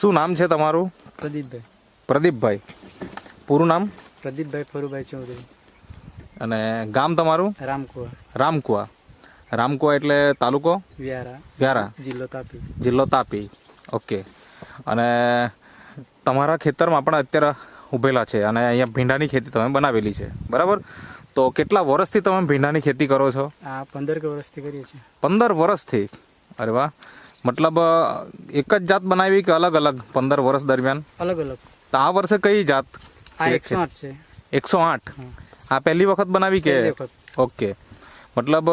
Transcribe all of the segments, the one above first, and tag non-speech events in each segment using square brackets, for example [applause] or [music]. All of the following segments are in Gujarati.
શું નામ છે તમારું? પ્રદીપભાઈ. પ્રદીપભાઈ. પૂરું નામ? પ્રદીપભાઈ ફરુભાઈ ચૌધરી. અને ગામ તમારું? રામકુવા. રામકુવા. રામકુવા એટલે તાલુકો? વ્યારા. વ્યારા. જિલ્લો તાપી. જિલ્લો તાપી. ઓકે. અને તમારા ખેતરમાં પણ અત્યારે ઉભેલા છે અને અહીંયા ભીંડાની ખેતી તમે બનાવેલી છે. બરાબર? તો કેટલા વર્ષથી તમે ભીંડાની ખેતી કરો છો? આ પંદર કે વર્ષથી કરીએ છીએ. પંદર વર્ષથી. અરે વાહ. મતલબ એક જ જાત બનાવી કે અલગ અલગ પંદર વર્ષ દરમિયાન? અલગ અલગ. તો આ વર્ષે કઈ જાત છે? એકસો આઠ આ પહેલી વખત બનાવી કે? ઓકે. મતલબ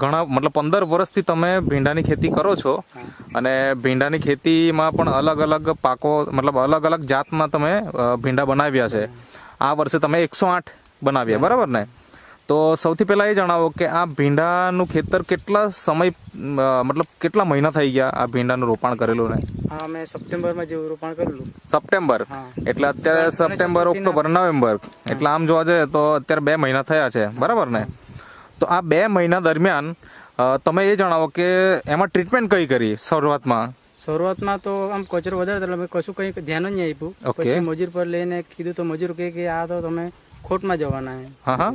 ઘણા મતલબ પંદર વર્ષથી તમે ભીંડાની ખેતી કરો છો અને ભીંડાની ખેતીમાં પણ અલગ અલગ પાકો મતલબ અલગ અલગ જાતના તમે ભીંડા બનાવ્યા છે. આ વર્ષે તમે એકસો આઠ બનાવ્યા બરાબર ને? તો સૌથી પહેલા એ જણાવો કે આ ભીંડાનું ખેતર કેટલા સમય મતલબ કેટલા મહિના થઈ ગયા આ ભીંડાનું રોપાણ કરેલું ને? અમે સપ્ટેમ્બરમાં જેવું રોપાણ કરેલું. સપ્ટેમ્બર? એટલે અત્યારે સપ્ટેમ્બર ઓક્ટોબર નવેમ્બર. એટલે આમ જોવા જઈએ તો અત્યારે બે મહિના થયા છે. બરાબર ને? તો આ બે મહિના દરમિયાન તમે એ જણાવો કે એમાં ટ્રીટમેન્ટ કઈ કરી શરૂઆતમાં? શરૂઆતમાં તો આમ કચરો વધારે એટલે અમે કશું કંઈ ધ્યાન જ નહીં આપ્યું. પછી મજૂર પર લઈને કીધું તો મજૂર કહે કે આ તો તમે ખોટમાં જવાના. હા હા.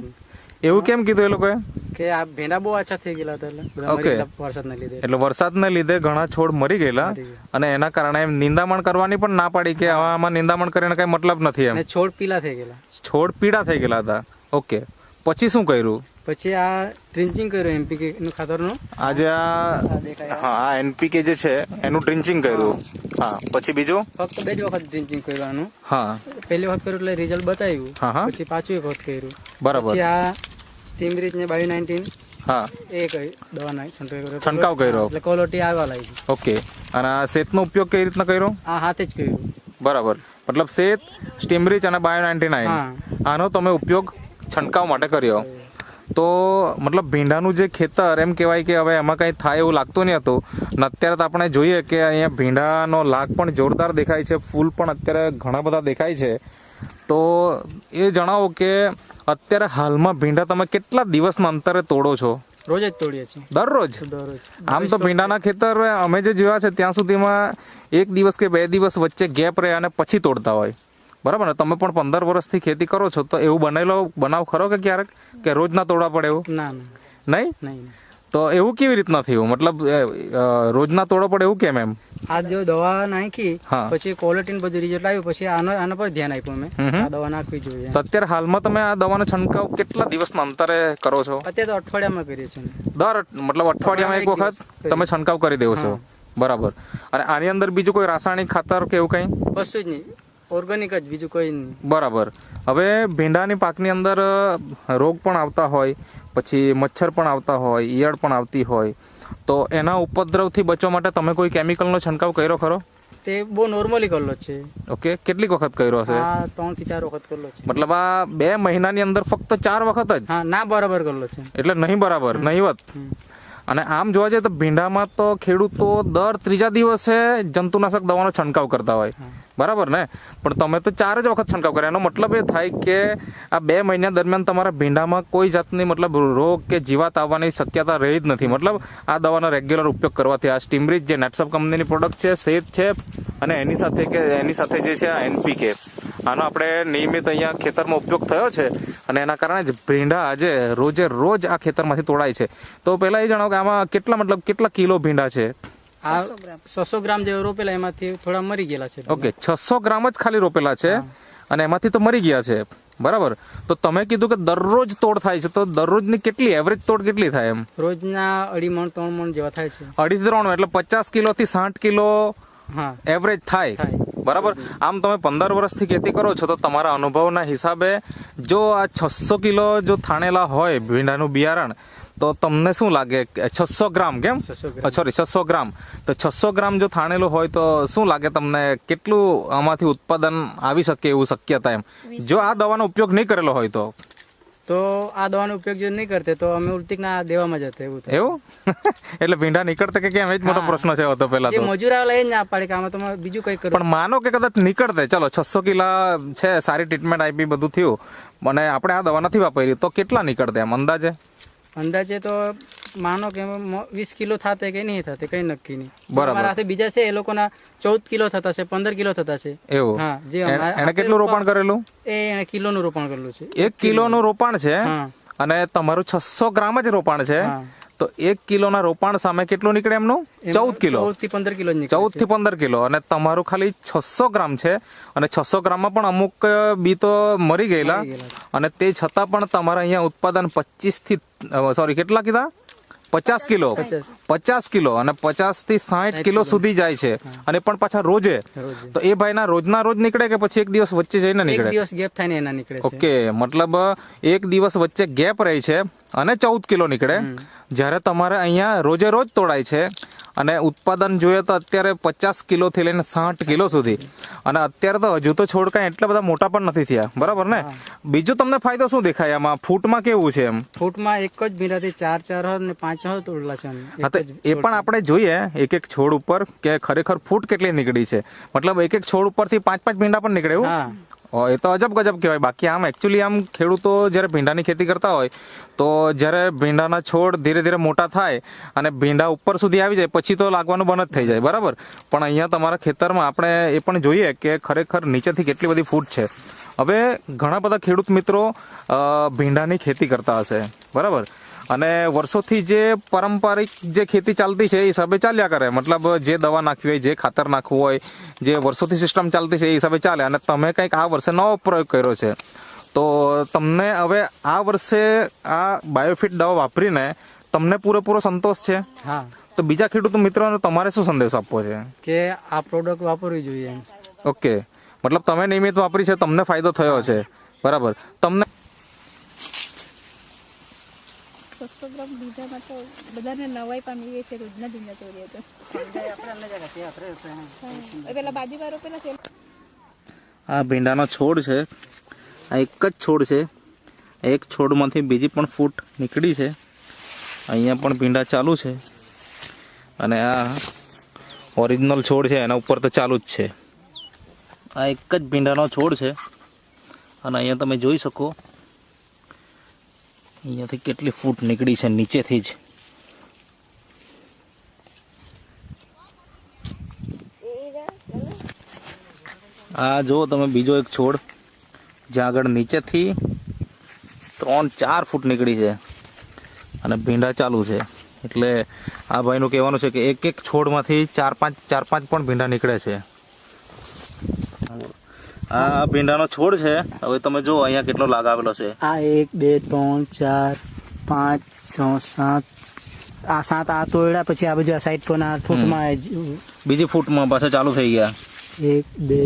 એવું કેમ કીધું એ લોકોએ? કે આ ભેંડા બહુ આછા થઈ ગયેલા હતા એટલે ઓકે. વરસાદના લીધે. એટલે વરસાદને લીધે ઘણા છોડ મરી ગયેલા અને એના કારણે એમ નિંદામણ કરવાની પણ ના પાડી કે હવે આમાં નિંદામણ કરીને કઈ મતલબ નથી એમ. અને છોડ પીલા થઈ ગયેલા. છોડ પીળા થઈ ગયેલા હતા. ઓકે પછી શું કર્યું? પછી આ ટ્રિન્ચિંગ કર્યું એમપીકે નું ખાતરનું. આજે આ હા આ એનપીકે જે છે એનું ડ્રિન્ચિંગ કર્યું. હા. પછી બીજું? ફક્ત બે જ વખત ડ્રિંચિંગ કર્યું આનું. હા. પહેલી વખત કર્યું એટલે રિઝલ્ટ બતાવ્યું. હા હા. પછી પાછું એક વખત કર્યું. બરાબર. પછી આ સ્ટીમ ને બાયો નાઇન્ટીન. હા. એ કઈ દવા છંટકાવ કર્યો. છંટકાવ કર્યો. એટલે કોલોટી આવવા લાગી ઓકે. અને આ શેતનો ઉપયોગ કઈ રીતના કર્યો? આ હાથે જ કર્યું. બરાબર. મતલબ શેત સ્ટીમરીચ અને બાયો નાઇન્ટી નાઇન. આનો તમે ઉપયોગ છંટકાવ માટે કર્યો. તો મતલબ ભીંડાનું જે ખેતર એમ કહેવાય કે હવે એમાં કંઈ થાય એવું લાગતું નહીં હતું. અને અત્યારે તો આપણે જોઈએ કે અહીંયા ભીંડાનો લાગ પણ જોરદાર દેખાય છે ફૂલ પણ અત્યારે ઘણા બધા દેખાય છે. તો એ જણાવો કે અત્યારે હાલમાં ભીંડા તમે કેટલા દિવસના અંતરે તોડો છો? રોજ જ તોડીએ છીએ. દરરોજ? દરરોજ. આમ તો ભીંડાના ખેતર અમે જે જોયા છે ત્યાં સુધીમાં એક દિવસ કે બે દિવસ વચ્ચે ગેપ રહે અને પછી તોડતા હોય. બરાબર ને? તમે પણ પંદર વર્ષથી ખેતી કરો છો તો એવું બનેલો બનાવ ખરો કે ક્યારેક? કે રોજ ના તોડવા પડે એવું? ના નહીં નહીં. તો એવું કેવી રીતના થયું? મતલબ રોજના તોડો પડે એવું કેમ એમ? આ જો દવા નાખી. પછી ક્વોલિટી બધું રિઝલ્ટ આવ્યું પછી આનો આના પર ધ્યાન આપ્યું હમ. આ દવા નાખવી જોઈએ. તો અત્યારે હાલમાં તમે આ દવાનો છંટકાવ કેટલા દિવસના અંતરે કરો છો? અત્યારે તો અઠવાડિયામાં કરીએ છીએ દર મતલબ અઠવાડિયામાં એક એક વખત તમે છંટકાવ કરી દેવો છો. બરાબર. અને આની અંદર બીજું કોઈ રાસાયણિક ખાતર કે એવું કંઈ? કશું જ નહીં. ઓર્ગેનિક જ બીજું કોઈ બરાબર. હવે ભીંડાની પાકની અંદર રોગ પણ આવતા હોય પછી મચ્છર પણ આવતા હોય ઈયળ પણ આવતી હોય. તો એના ઉપદ્રવથી બચવા માટે તમે કોઈ કેમિકલનો છંટકાવ કર્યો ખરો? તે બહુ નોર્મલી કરેલો છે. ઓકે કેટલીક વખત કર્યો હશે? આ ત્રણથી ચાર વખત કરેલો છે. મતલબ આ બે મહિનાની અંદર ફક્ત ચાર વખત જ? હા ના બરાબર કરેલો છે. એટલે નહીં બરાબર નહીવત. અને આમ જોવા જઈએ તો ભીંડામાં તો ખેડૂતો દર ત્રીજા દિવસે જંતુનાશક દવાનો છંટકાવ કરતા હોય. બરાબર ને? પણ તમે તો ચાર જ વખત છંટકાવ કર્યો. એનો મતલબ એ થાય કે આ બે મહિના દરમિયાન તમારા ભીંડામાં કોઈ જાતની મતલબ રોગ કે જીવાત આવવાની શક્યતા રહી જ નથી. મતલબ આ દવાનો રેગ્યુલર ઉપયોગ કરવાથી આ સ્ટીમરીજ જે નેટસપ કંપનીની પ્રોડક્ટ છે સેફ છે અને એની સાથે કે એની સાથે જે છે આ એનપીકે આનો આપણે નિયમિત અહીંયા ખેતરમાં ઉપયોગ થયો છે અને એના કારણે જ ભીંડા આજે રોજે રોજ આ ખેતરમાંથી તોડાય છે. તો પહેલાં એ જણાવો કે આમાં કેટલા મતલબ કેટલા કિલો ભીંડા છે? આ છસો ગ્રામ. જેવા રોપેલા એમાંથી થોડા મરી ગયેલા છે ઓકે છસો ગ્રામ જ ખાલી રોપેલા છે અને એમાંથી તો મરી ગયા છે. બરાબર? તો તમે કીધું કે દરરોજ તોડ થાય છે તો દરરોજની કેટલી એવરેજ તોડ કેટલી થાય એમ? રોજના અઢી મણ ત્રણ મણ જેવા થાય છે. અઢી ત્રણ એટલે પચાસ કિલો થી સાઠ કિલો એવરેજ થાય. થાય. બરાબર? આમ તમે પંદર વર્ષથી ખેતી કરો છો તો તમારા અનુભવના હિસાબે જો આ છસો કિલો જો થાણેલા હોય ભીંડાનું બિયારણ તો તમને શું લાગે છસો ગ્રામ કેમ? સોરી છસો ગ્રામ. તો છસો ગ્રામ જો થાણેલું હોય તો શું લાગે તમને? કેટલું આમાંથી ઉત્પાદન આવી શકે એવું શક્યતા એમ? જો આ દવાનો ઉપયોગ નહીં કરેલો હોય તો? તો આ દવાનો ઉપયોગ જો નહીં કરતે તો અમે ઉલટીકના દેવામાં જતા એવું એવું? [laughs] એટલે ભીંડા નીકળતા કે કેમ? એ જ મોટો પ્રશ્ન છે હતો પેલા તો. મજૂર આવેલા એ જ ના પાડે કે આમાં તમે બીજું કઈ કરો. પણ માનો કે કદાચ નીકળતે. ચલો છસો કિલા છે સારી ટ્રીટમેન્ટ આપી બધું થયું. અને આપણે આ દવા નથી વાપરી. તો કેટલા નીકળતે એમ? અંદાજે? અંદાજે તો માનો કે વીસ કિલો થાતે કે નહીં થાતે કઈ નક્કી નહીં. બરાબર. સાથે હાથે બીજા છે એ લોકોના ચૌદ કિલો થતા છે પંદર કિલો થતા છે. એવું. હા જે એને કેટલું રોપણ કરેલું? એ એને કિલોનું રોપણ કરેલું છે. એક કિલોનું રોપાણ છે અને તમારું છસો ગ્રામ જ રોપાણ છે. તો એક કિલોના રોપાણ સામે કેટલું નીકળે એમનું? ચૌદ કિલો. ચૌદથી પંદર કિલો ચૌદથી પંદર કિલો. અને તમારું ખાલી છસો ગ્રામ છે. અને છસો ગ્રામમાં પણ અમુક બી તો મરી ગયેલા. ગયેલા. અને તે છતાં પણ તમારા અહીંયા ઉત્પાદન પચીસથી સોરી કેટલા કીધા? પચાસ કિલો. પચાસ. કિલો અને પચાસથી સાઠ કિલો સુધી જાય છે. અને પણ પાછા રોજે. તો એ ભાઈના રોજના રોજ નીકળે કે પછી એક દિવસ વચ્ચે જઈને નીકળે? દિવસ ગેપ થાય ને એના નીકળે ઓકે મતલબ એક દિવસ વચ્ચે ગેપ રહી છે અને ચૌદ કિલો નીકળે. જ્યારે તમારે અહીંયા રોજે રોજ તોડાય છે અને ઉત્પાદન જોઈએ તો અત્યારે પચાસ કિલોથી લઈને સાઠ કિલો સુધી. અને અત્યારે તો હજુ તો છોડ કાંઈ એટલા બધા મોટા પણ નથી થયા. બરાબર ને? બીજો તમને ફાયદો શું દેખાય આમાં? ફૂટમાં કેવું છે એમ? ફૂટમાં એક જ ભીંડાથી ચાર ચાર ને પાંચ તોડલા છે હા તો એ પણ આપણે જોઈએ એક એક છોડ ઉપર કે ખરેખર ફૂટ કેટલી નીકળી છે. મતલબ એક એક છોડ ઉપરથી પાંચ પાંચ ભીંડા પણ નીકળે એવું? એ તો અજબ ગજબ કહેવાય. બાકી આમ એકચ્યુઅલી આમ ખેડૂતો જ્યારે ભીંડાની ખેતી કરતા હોય, તો જ્યારે ભીંડાના છોડ ધીરે ધીરે મોટા થાય અને ભીંડા ઉપર સુધી આવી જાય, પછી તો લાગવાનું બંધ જ થઈ જાય. બરાબર? પણ અહીંયા તમારા ખેતરમાં આપણે એ પણ જોઈએ કે ખરેખર નીચેથી કેટલી બધી ફૂટ છે. હવે ઘણા બધા ખેડૂત મિત્રો ભીંડાની ખેતી કરતા હશે. બરાબર? અને વર્ષોથી જે પારંપરિક જે ખેતી ચાલતી છે એ હિસાબે ચાલ્યા કરે. મતલબ જે દવા નાખવી હોય જે ખાતર નાખવું હોય જે વર્ષોથી સિસ્ટમ ચાલતી છે એ હિસાબે ચાલે. અને તમે કંઈક આ વર્ષે નવો પ્રયોગ કર્યો છે. તો તમને હવે આ વર્ષે આ બાયોફિટ દવા વાપરીને તમને પૂરેપૂરો સંતોષ છે? હા. તો બીજા ખેડૂત મિત્રોને તમારે શું સંદેશ આપવો છે? કે આ પ્રોડક્ટ વાપરવી જોઈએ ઓકે. મતલબ તમે નિયમિત વાપરી છે તમને ફાયદો થયો છે. બરાબર. તમને છસો તો બધાને નવાઈ પામી ગઈ છે, રોજના ધંધા તોડીએ તો. પેલા બાજુવાળો પેલા છે. આ ભીંડાનો છોડ છે. આ એક જ છોડ છે. એક છોડમાંથી બીજી પણ ફૂટ નીકળી છે. અહીંયા પણ ભીંડા ચાલુ છે. અને આ ઓરિજિનલ છોડ છે, એના ઉપર તો ચાલુ જ છે. આ એક જ ભીંડાનો છોડ છે. અને અહીંયા તમે જોઈ શકો અહીંયાથી કેટલી ફૂટ નીકળી છે? નીચેથી જ. આ જુઓ તમે બીજો એક છોડ. જ્યાં આગળ નીચેથી ત્રણ, ચાર ફૂટ નીકળી છે અને ભીંડા ચાલુ છે. એટલે આ ભાઈનું કહેવાનું છે કે એક એક છોડમાંથી ચાર પાંચ ચાર પાંચ પણ ભીંડા નીકળે છે. આ ભીંડાનો છોડ છે. હવે તમે જુઓ અહીંયા કેટલો લાગાવેલો છે. આ એક બે ત્રણ ચાર પાંચ છ સાત. આ સાત આ તોડ્યા પછી આ બાજુ આ સાઈડ આ ફૂટમાં બીજી ફૂટમાં પાછા ચાલુ થઈ ગયા. એક બે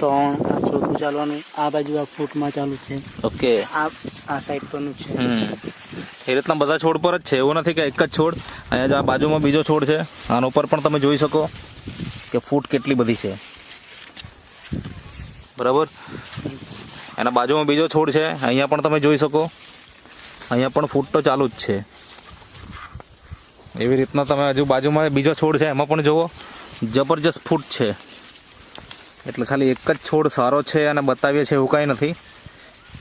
ત્રણ. આ ચોથું ચાલવાનું આ બાજુ આ ફૂટમાં ચાલુ છે. ઓકે. આ આ સાઈડ પરનું છે. એ રીતના બધા છોડ પર જ છે. એવું નથી કે એક જ છોડ. અહીંયા આ બાજુમાં બીજો છોડ છે. આના ઉપર પણ તમે જોઈ શકો કે ફૂટ કેટલી બધી છે. બરાબર? એના બાજુમાં બીજો છોડ છે. અહીંયા પણ તમે જોઈ શકો. અહીંયા પણ ફૂટ તો ચાલુ જ છે. એવી રીતના તમે હજુ બાજુમાં બીજો છોડ છે એમાં પણ જુઓ. જબરજસ્ત ફૂટ છે. એટલે ખાલી એક જ છોડ સારો છે અને બતાવીએ છે એવું કાંઈ નથી.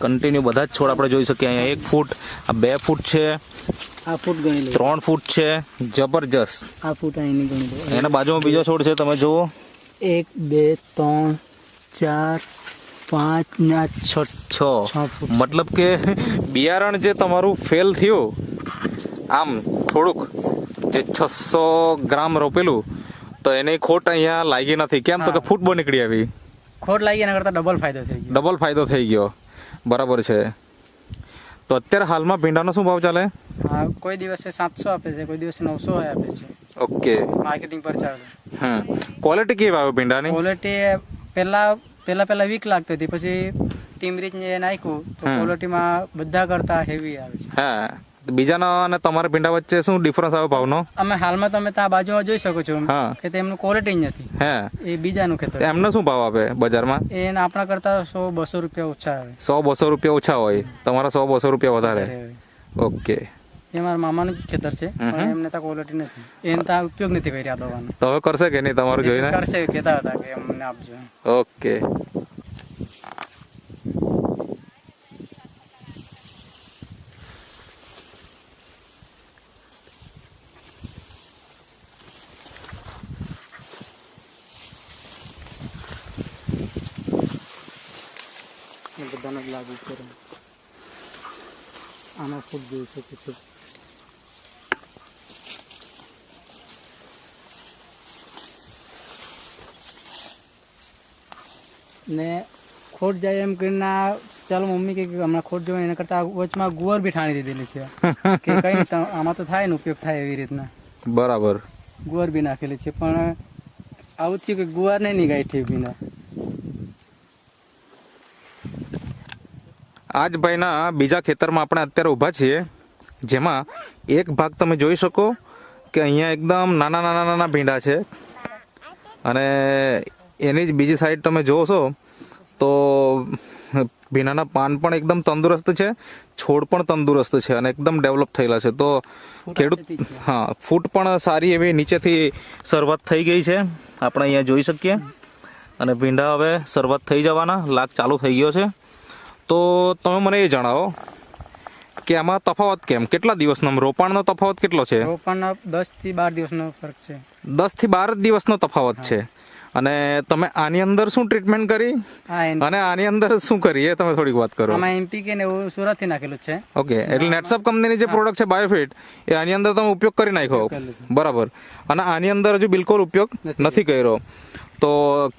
કન્ટિન્યુ બધા જ છોડ આપણે જોઈ શકીએ. અહીંયા એક ફૂટ આ બે ફૂટ છે. આ ફૂટ ગણી ત્રણ ફૂટ છે. જબરજસ્ત. આ ફૂટ એના બાજુમાં બીજો છોડ છે તમે જુઓ. એક બે ત્રણ ચાર પાંચ ને છ. છ. મતલબ કે બિયારણ જે તમારું ફેલ થયું આમ થોડુંક જે છસો ગ્રામ રોપેલું તો એને ખોટ અહીંયા લાગી નથી. કેમ? તો કે ફૂટ બહુ નીકળી આવી. ખોટ લાગી એના કરતાં ડબલ ફાયદો થઈ ગયો. ડબલ ફાયદો થઈ ગયો. બરાબર છે. તો અત્યારે હાલમાં ભીંડાનો શું ભાવ ચાલે? હા કોઈ દિવસે સાતસો આપે છે કોઈ દિવસે નવસો આપે છે. ઓકે. માર્કેટિંગ પર ચાલે. હમ. ક્વોલિટી કેવી આવે ભીંડાની? ક્વોલિટી પહેલા પહેલા પહેલા વીક લાગતી હતી. પછી ટીમરીચ ને નાખ્યું તો. ક્વોલિટીમાં બધા કરતા હેવી આવે છે. હા. બીજાના અને તમારા ભીંડા વચ્ચે શું ડિફરન્સ આવે ભાવનો? અમે હાલમાં તમે ત્યાં બાજુમાં જોઈ શકો છો. કે તેમનું ક્વોલિટી નથી. હે. એ બીજાનું ખેતર એમનો શું ભાવ આપે બજારમાં? એ આપણા કરતા સો બસો રૂપિયા ઓછા આવે. સો બસો રૂપિયા ઓછા હોય. તમારા સો બસો રૂપિયા વધારે. ઓકે. એ મારા મામાનું ખેતર છે એમને ત્યાં ક્વોલિટી નથી. એને ઉપયોગ નથી કર્યા દવાનો. હવે કરશે કે નહીં તમારું જોઈને? કરશે કહેતા હતા કે આપજો. ઓકે. બધાને લાગુ કરે આનો ફૂલ જોઈ શકું છું. ને ખોટ જાય એમ કરીને ચાલો મમ્મી કે હમણાં ખોટ જોવે એના કરતા વચમાં ગુવાર બી ઠાણી દીધેલી છે. [laughs] કે કઈ આમાં તો થાય ને ઉપયોગ થાય એવી રીતના. બરાબર. ગુવાર બી નાખેલી છે પણ આવું થયું કે ગુવાર નહીં નીકળી બીના આજ ભાઈના બીજા ખેતરમાં આપણે અત્યારે ઊભા છીએ જેમાં એક ભાગ તમે જોઈ શકો કે અહીંયા એકદમ નાના નાના નાના ભીંડા છે. અને એની જ બીજી સાઈડ તમે જોશો તો ભીંડાના પાન પણ એકદમ તંદુરસ્ત છે છોડ પણ તંદુરસ્ત છે અને એકદમ ડેવલપ થયેલા છે. તો ખેડૂત હા ફૂટ પણ સારી એવી નીચેથી શરૂઆત થઈ ગઈ છે. આપણે અહીંયા જોઈ શકીએ. અને ભીંડા હવે શરૂઆત થઈ જવાના લાગ ચાલુ થઈ ગયો છે. તો તમે મને એ જણાવો કે આમાં તફાવત કેમ? કેટલા દિવસનો રોપાણનો તફાવત કેટલો છે? રોપણના દસથી બાર દિવસનો ફરક છે. દસથી બાર દિવસનો તફાવત છે. અને તમે આની અંદર શું ટ્રીટમેન્ટ કરી? અને આની અંદર શું કરી? એ તમે થોડીક વાત કરો. આમાં એમપીકે ને એવું સુરતથી નાખેલું છે. ઓકે એટલે નેટસપ કંપનીની જે પ્રોડક્ટ છે બાયોફિટ એ આની અંદર તમે ઉપયોગ કરી નાખ્યો. બરાબર. અને આની અંદર હજુ બિલકુલ ઉપયોગ નથી કર્યો. તો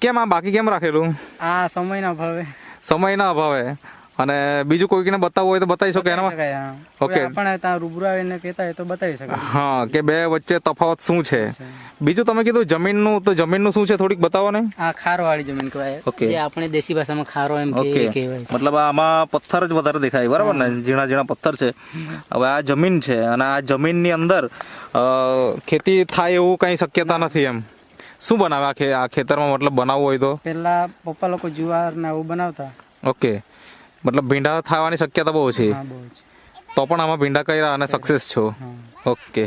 કેમ આ બાકી કેમ રાખેલું? આ સમયના અભાવે. સમયના અભાવે. અને બીજું કોઈને બતાવવું હોય તો બતાવી શકે એનામાં? ઓકે પણ ત્યાં રૂબરૂ આવીને કહેતા હોય તો બતાવી શકે. હા કે બે વચ્ચે તફાવત શું છે? બીજું તમે કીધું જમીનનું તો જમીનનું શું છે? થોડીક બતાવો ને. આ ખારો વાળી જમીન કહેવાય. ઓકે જે આપણે દેશી ભાષામાં ખારો એમ કે કહેવાય મતલબ આમાં પથ્થર જ વધારે દેખાય બરાબર ને? ઝીણા ઝીણા પથ્થર છે. હવે આ જમીન છે અને આ જમીનની અંદર ખેતી થાય એવું કઈ શક્યતા નથી એમ. શું બનાવે? આ ખેતરમાં મતલબ બનાવવું હોય તો? પેલા પપ્પા લોકો જુવાર ને એવું બનાવતા. ઓકે મતલબ ભીંડા થવાની શક્યતા બહુ છે. તો પણ આમાં ભીંડા કર્યા અને સક્સેસ છો. ઓકે